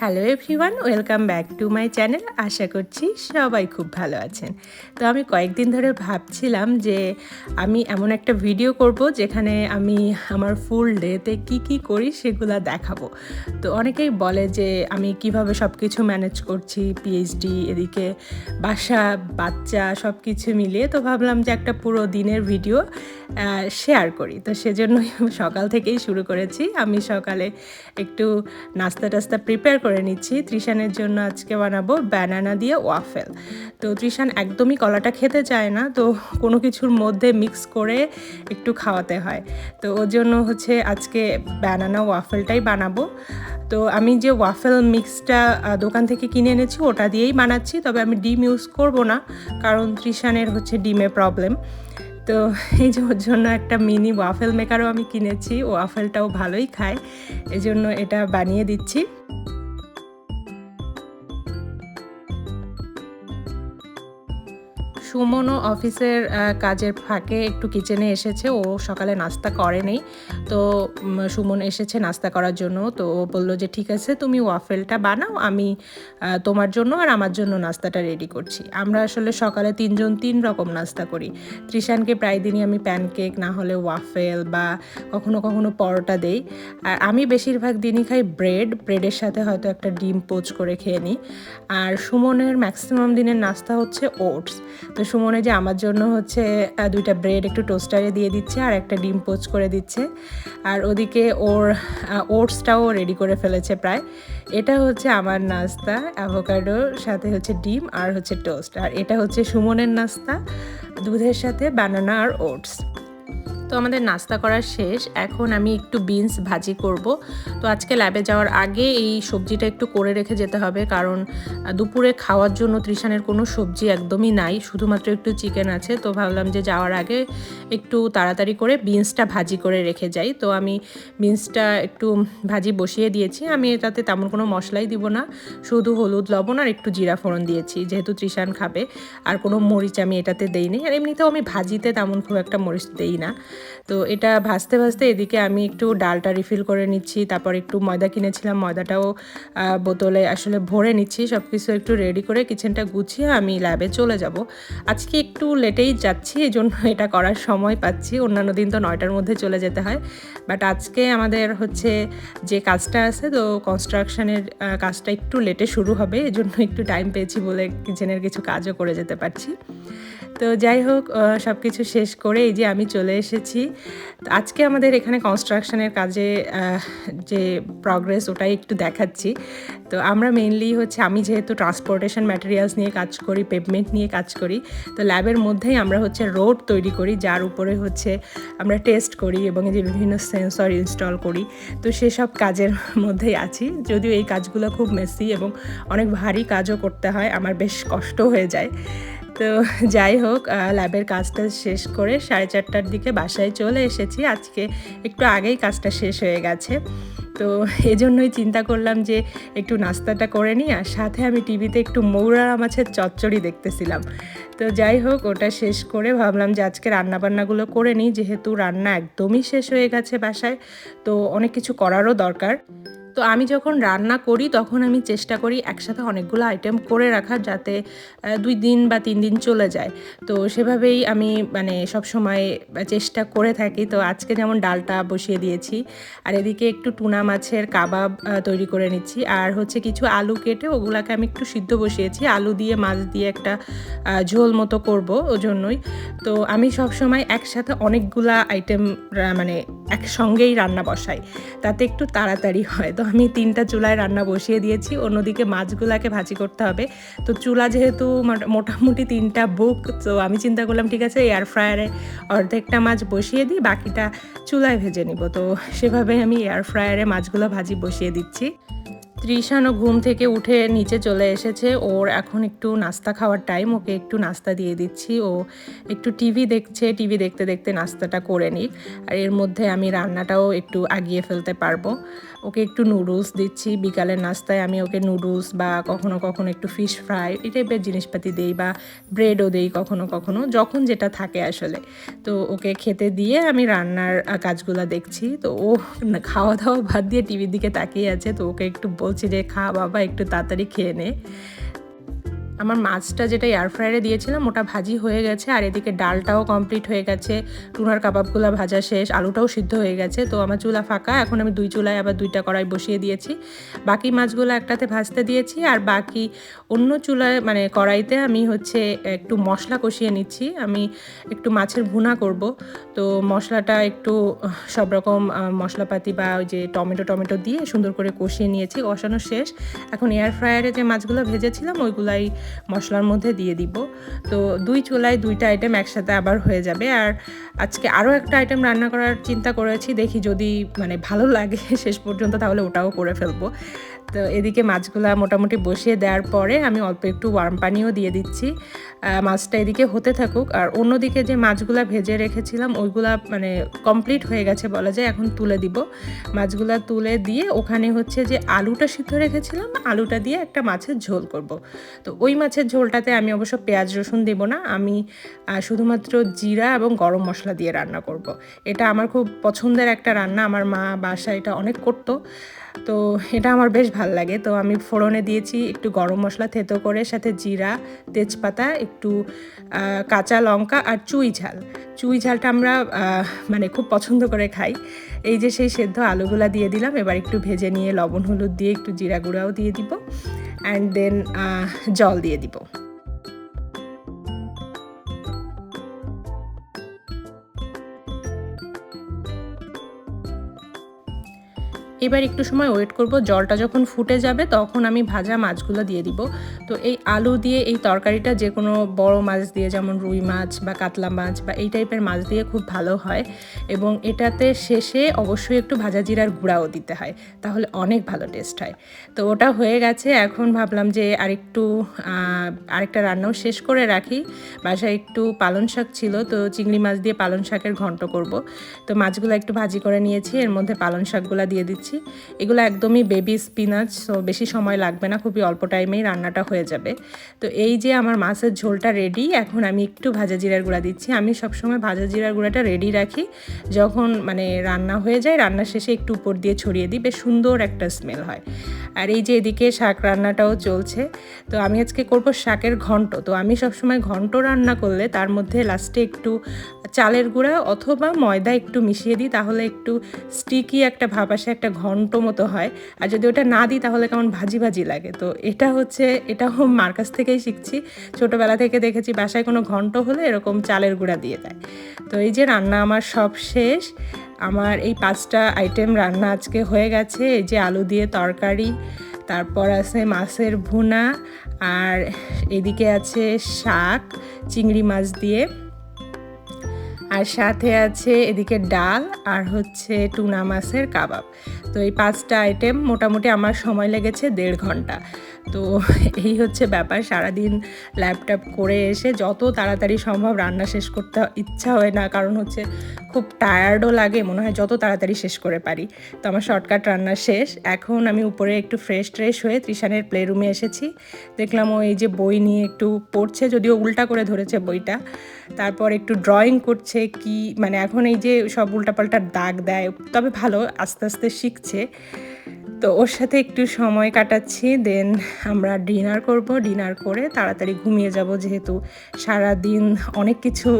Hello everyone, welcome back to my channel. আশা করছি সবাই খুব ভালো আছেন। তো আমি কয়েকদিন ধরে ভাবছিলাম যে আমি এমন একটা ভিডিও করব যেখানে আমি আমার ফুল ডেতে কি কি করি সেগুলো দেখাবো। তো অনেকেই বলে যে আমি কীভাবে সব কিছু ম্যানেজ করছি পিএইচডি এদিকে বাসা, বাচ্চা সব কিছু মিলিয়ে। তো ভাবলাম যে একটা পুরো দিনের ভিডিও শেয়ার করি। তো সেজন্যই সকাল থেকেই শুরু করেছি। আমি সকালে একটু নাস্তা টাস্তা প্রিপেয়ার করে নিচ্ছি। ত্রিশানের জন্য আজকে বানাবো ব্যানানা দিয়ে ওয়াফেল তো ত্রিশান একদমই কলাটা খেতে চায় না, তো কোনো কিছুর মধ্যে মিক্স করে একটু খাওয়াতে হয়। তো ওর জন্য হচ্ছে আজকে ব্যানানা ওয়াফেলটাই বানাবো। তো আমি যে ওয়াফেল মিক্সটা দোকান থেকে কিনে এনেছি, ওটা দিয়েই বানাচ্ছি, তবে আমি ডিম ইউজ করব না, কারণ ত্রিশানের হচ্ছে ডিমে প্রবলেম তো এই যে ওর জন্য একটা মিনি ওয়াফেল মেকারও আমি কিনেছি ওয়াফেলটাও ভালোই খায় এই জন্য এটা বানিয়ে দিচ্ছি। সুমনও অফিসের কাজের ফাঁকে একটু কিচেনে এসেছে। ও সকালে নাস্তা করেনি তো সুমন এসেছে নাস্তা করার জন্য। তো ও বলল যে, ঠিক আছে, তুমি ওয়াফেলটা বানাও। আমি তোমার জন্য আর আমার জন্য নাস্তাটা রেডি করছি। আমরা আসলে সকালে তিনজন তিন রকম নাস্তা করি। ত্রিশানকে প্রায় দিনই আমি প্যানকেক না হলে ওয়াফেল বা কখনো কখনো পরোটা দেই। আর আমি বেশিরভাগ দিনই খাই ব্রেড ব্রেডের সাথে হয়তো একটা ডিম পোচ করে খেয়ে নিই। আর সুমনের ম্যাক্সিমাম দিনের নাস্তা হচ্ছে ওটস তো সুমনে যে আমার জন্য হচ্ছে দুইটা ব্রেড একটু টোস্টারে দিয়ে দিচ্ছে আর একটা ডিম পোচ করে দিচ্ছে। আর ওদিকে ওর ওটসটাও রেডি করে ফেলেছে প্রায়। এটা হচ্ছে আমার নাস্তা অ্যাভোকাডোর সাথে হচ্ছে ডিম আর হচ্ছে টোস্ট আর এটা হচ্ছে সুমনের নাস্তা, দুধের সাথে বানানা আর ওটস তো আমাদের নাস্তা করা শেষ। এখন আমি একটু বিনস ভাজি করব। তো আজকে ল্যাবে যাওয়ার আগে এই সবজিটা একটু করে রেখে যেতে হবে, কারণ দুপুরে খাওয়ার জন্য ত্রিশানের কোনো সবজি একদমই নাই, শুধুমাত্র একটু চিকেন আছে। তো ভাবলাম যে যাওয়ার আগে একটু তাড়াতাড়ি করে বিনসটা ভাজি করে রেখে যাই। তো আমি বিনসটা একটু ভাজি বসিয়ে দিয়েছি। আমি এটাতে তেমন কোনো মশলাই দিব না, শুধু হলুদ, লবণ আর একটু জিরা ফোড়ন দিয়েছি, যেহেতু ত্রিশান খাবে। আর কোনো মরিচ আমি এটাতে দেইনি। আর এমনিতেও আমি ভাজিতে তেমন খুব একটা মরিচ দেই না। তো এটা ভাজতে ভাজতে এদিকে আমি একটু ডালটা রিফিল করে নিচ্ছি, তারপর একটু ময়দা কিনেছিলাম, ময়দাটাও বোতলে আসলে ভরে নিচ্ছি সব কিছু একটু রেডি করে কিচেনটা গুছিয়ে আমি ল্যাবে চলে যাব। আজকে একটু লেটেই যাচ্ছি এই জন্য এটা করার সময় পাচ্ছি, অন্যান্য দিন তো নয়টার মধ্যে চলে যেতে হয় বাট আজকে আমাদের হচ্ছে যে কাজটা আছে, তো কনস্ট্রাকশনের কাজটা একটু লেটে শুরু হবে, এজন্য একটু টাইম পেয়েছি বলে কিচেনের কিছু কাজও করে যেতে পারছি। তো যাই হোক সব কিছু শেষ করে এই যে আমি চলে এসেছি। আজকে আমাদের এখানে কনস্ট্রাকশনের কাজে যে প্রগ্রেস ওটাই একটু দেখাচ্ছি। তো আমরা মেনলি হচ্ছে, আমি যেহেতু ট্রান্সপোর্টেশন ম্যাটেরিয়ালস নিয়ে কাজ করি পেভমেন্ট নিয়ে কাজ করি, তো ল্যাবের মধ্যেই আমরা হচ্ছে রোড তৈরি করি, যার উপরে হচ্ছে আমরা টেস্ট করি এবং যে বিভিন্ন সেন্সর ইনস্টল করি। তো সেসব কাজের মধ্যেই আছি। যদিও এই কাজগুলো খুব মেসি এবং অনেক ভারী কাজও করতে হয়, আমার বেশ কষ্ট হয়ে যায়। তো যাই হোক ল্যাবের কাজটা শেষ করে সাড়ে চারটার দিকে বাসায় চলে এসেছি। আজকে একটু আগেই কাজটা শেষ হয়ে গেছে। তো এজন্যই চিন্তা করলাম যে একটু নাস্তাটা করে নিই আর সাথে আমি টিভিতে একটু মৌরা মাছের চচ্চড়ি দেখতেছিলাম। তো যাই হোক, ওটা শেষ করে ভাবলাম যে আজকে রান্নাবান্নাগুলো করে নিই, যেহেতু রান্না একদমই শেষ হয়ে গেছে বাসায়, তো অনেক কিছু করারও দরকার। তো আমি যখন রান্না করি, তখন আমি চেষ্টা করি একসাথে অনেকগুলো আইটেম করে রাখার যাতে দুই দিন বা তিন দিন চলে যায়। তো সেভাবেই আমি মানে সব সময় চেষ্টা করে থাকি। তো আজকে যেমন ডালটা বসিয়ে দিয়েছি, আর এদিকে একটু টুনা মাছের কাবাব তৈরি করে নিচ্ছি। আর হচ্ছে কিছু আলু কেটে ওগুলাকে আমি একটু সিদ্ধ বসিয়েছি। আলু দিয়ে, মাছ দিয়ে একটা ঝোল মতো করব জন্যই তো আমি সব সময় একসাথে অনেকগুলা আইটেম মানে একসঙ্গেই রান্না বসাই। তাতে একটু তাড়াতাড়ি হয়। তো আমি তিনটা চুলায় রান্না বসিয়ে দিয়েছি। অন্যদিকে মাছগুলাকে ভাজি করতে হবে। তো চুলা যেহেতু মোটামুটি তিনটা বুক তো আমি চিন্তা করলাম, ঠিক আছে এয়ার ফ্রায়ারে অর্ধেকটা মাছ বসিয়ে দিই, বাকিটা চুলায় ভেজে নিব। তো সেভাবে আমি এয়ার ফ্রায়ারে মাছগুলো ভাজি বসিয়ে দিচ্ছি। ত্রিশানও ঘুম থেকে উঠে নিচে চলে এসেছে। ওর এখন একটু নাস্তা খাওয়ার টাইম ওকে একটু নাস্তা দিয়ে দিচ্ছি। ও একটু টিভি দেখছে টিভি দেখতে দেখতে নাস্তাটা করে নিই আর এর মধ্যে আমি রান্নাটাও একটু আগিয়ে ফেলতে পারব। ওকে একটু নুডলস দিচ্ছি। বিকালের নাস্তায় আমি ওকে নুডলস বা কখনো কখনো একটু ফিশ ফ্রাই এই টাইপের জিনিসপাতি দিই বা ব্রেডও দিই কখনো কখনো, যখন যেটা থাকে আসলে। তো ওকে খেতে দিয়ে আমি রান্নার কাজগুলো দেখছি। তো ও খাওয়া দাওয়া ভাত দিয়ে টিভির দিকে তাকিয়ে আছে। তো ওকে একটু বল বলছি যে খা বাবা একটু তাড়াতাড়ি খেয়ে নে। আমার মাছটা যেটা এয়ার ফ্রায়ারে দিয়েছিলাম, ওটা ভাজি হয়ে গেছে, আর এদিকে ডালটাও কমপ্লিট হয়ে গেছে। টুনার কাবাবগুলো ভাজা শেষ, আলুটাও সিদ্ধ হয়ে গেছে। তো আমার চুলা ফাঁকা, এখন আমি দুই চুলায় আবার দুইটা কড়াই বসিয়ে দিয়েছি। বাকি মাছগুলো একটাতে ভাজতে দিয়েছি, আর বাকি অন্য চুলায় মানে কড়াইতে আমি হচ্ছে একটু মশলা কষিয়ে নিচ্ছি। আমি একটু মাছের ভুনা করব। তো মশলাটা একটু সব রকম মশলাপাতি বা ওই যে টমেটো টমেটো দিয়ে সুন্দর করে কষিয়ে নিয়েছি, কষানো শেষ। এখন এয়ার ফ্রায়ারে যে মাছগুলো ভেজেছিলাম, ওইগুলাই মশলার মধ্যে দিয়ে দিব। তো দুই চুলায় দুইটা আইটেম একসাথে আবার হয়ে যাবে। আর আজকে আরও একটা আইটেম রান্না করার চিন্তা করেছি। দেখি যদি মানে ভালো লাগে শেষ পর্যন্ত তাহলে ওটাও করে ফেলব। তো এদিকে মাছগুলা মোটামুটি বসিয়ে দেওয়ার পরে আমি অল্প একটু ওয়ার্ম পানিও দিয়ে দিচ্ছি। মাছটা এদিকে হতে থাকুক। আর অন্যদিকে যে মাছগুলা ভেজে রেখেছিলাম, ওইগুলা মানে কমপ্লিট হয়ে গেছে বলা যায়, এখন তুলে দিব। মাছগুলা তুলে দিয়ে ওখানে হচ্ছে যে আলুটা সিদ্ধ রেখেছিলাম, আলুটা দিয়ে একটা মাছের ঝোল করব। তো ওই মাছের ঝোলটাতে আমি অবশ্য পেঁয়াজ, রসুন দেব না, আমি শুধুমাত্র জিরা এবং গরম মশলা দিয়ে রান্না করব। এটা আমার খুব পছন্দের একটা রান্না, আমার মা বাসা এটা অনেক করতো। তো এটা আমার বেশ ভালো লাগে। তো আমি ফোড়নে দিয়েছি একটু গরম মশলা, থেতো করে, সাথে জিরা, তেজপাতা, একটু কাঁচা লঙ্কা আর চুই ঝাল। চুই ঝালটা আমরা মানে খুব পছন্দ করে খাই। এই যে সেই সেদ্ধ আলুগুলা দিয়ে দিলাম, এবার একটু ভেজে নিয়ে লবণ, হলুদ দিয়ে একটু জিরা গুঁড়াও দিয়ে দিব। অ্যান্ড দেন জল দিয়ে দিব। এবার একটু সময় ওয়েট করব। জলটা যখন ফুটে যাবে, তখন আমি ভাজা মাছগুলো দিয়ে দিব। তো এই আলু দিয়ে এই তরকারিটা যে কোনো বড় মাছ দিয়ে, যেমন রুই মাছ বা কাতলা মাছ বা এই টাইপের মাছ দিয়ে খুব ভালো হয়। এবং এটাতে শেষে অবশ্যই একটু ভাজা জিরার গুঁড়াও দিতে হয়, তাহলে অনেক ভালো টেস্ট হয়। তো ওটা হয়ে গেছে। এখন ভাবলাম যে আরেকটু আরেকটা রান্নাও শেষ করে রাখি। বাসায় একটু পালন শাক ছিল, তো চিংড়ি মাছ দিয়ে পালন শাকের ঘন্ট করব। তো মাছগুলো একটু ভাজি করে নিয়েছি। এর মধ্যে পালন শাকগুলো দিয়ে দিচ্ছি। দিচ্ছি এগুলো একদমই বেবি স্পিনাচ সো বেশি সময় লাগবে না, খুবই অল্প টাইমেই রান্নাটা হয়ে যাবে। তো এই যে আমার মাছের ঝোলটা রেডি এখন আমি একটু ভাজা জিরার গুঁড়া দিচ্ছি। আমি সবসময় ভাজা জিরার গুঁড়াটা রেডি রাখি। যখন মানে রান্না হয়ে যায়, রান্না শেষে একটু উপর দিয়ে ছড়িয়ে দিই, বেশ সুন্দর একটা স্মেল হয়। আর এই যে এদিকে শাক রান্নাটাও চলছে। তো আমি আজকে করব শাকের ঘন্ট। তো আমি সবসময় ঘন্ট রান্না করলে তার মধ্যে লাস্টে একটু চালের গুঁড়া অথবা ময়দা একটু মিশিয়ে দিই, তাহলে একটু স্টিকি একটা ভাব আসে, একটা ঘন্ট মতো হয়। আর যদি ওটা না দিই, তাহলে কেমন ভাজি ভাজি লাগে। তো এটা হচ্ছে, এটাও মার কাছ থেকেই শিখছি। ছোটোবেলা থেকে দেখেছি, বাসায় কোনো ঘন্ট হলে এরকম চালের গুঁড়া দিয়ে দেয়। তো এই যে রান্না আমার সব শেষ। আমার এই পাঁচটা আইটেম রান্না আজকে হয়ে গেছে। এই যে আলু দিয়ে তরকারি, তারপর আছে মাছের ভুনা, আর এদিকে আছে শাক, চিংড়ি মাছ দিয়ে। আর সাথে আছে এদিকে ডাল আর হচ্ছে টুনা মাছের কাবাব। তো এই পাঁচটা আইটেম মোটামুটি আমার সময় লেগেছে দেড় ঘণ্টা। তো এই হচ্ছে ব্যাপার, সারাদিন ল্যাপটপ করে এসে যত তাড়াতাড়ি সম্ভব রান্না শেষ করতে ইচ্ছা হয় না, কারণ হচ্ছে খুব টায়ার্ডও লাগে, মনে হয় যত তাড়াতাড়ি শেষ করে পারি। তো আমার শর্টকাট রান্না শেষ। এখন আমি উপরে একটু ফ্রেশ ট্রেশ হয়ে ত্রিশানের প্লে রুমে এসেছি। দেখলাম ও এই যে বই নিয়ে একটু পড়ছে, যদিও উল্টা করে ধরেছে বইটা। তারপর একটু ড্রয়িং করছে, কি মানে এখন এই যে সব উল্টাপাল্টা দাগ দেয়, তবে ভালো, আস্তে আস্তে শিখছে। তো ওর সাথে একটু সময় কাটাচ্ছি দেন আমরা ডিনার করব ডিনার করে তাড়াতাড়ি ঘুমিয়ে যাব যেহেতু সারা দিন অনেক কিছু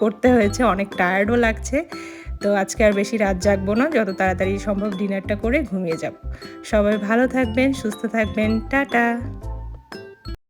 করতে হয়েছে, অনেক টায়ার্ডও লাগছে। তো আজকে আর বেশি রাত জাগবো না, যত তাড়াতাড়ি সম্ভব ডিনারটা করে ঘুমিয়ে যাব। সবাই ভালো থাকবেন, সুস্থ থাকবেন, টাটা!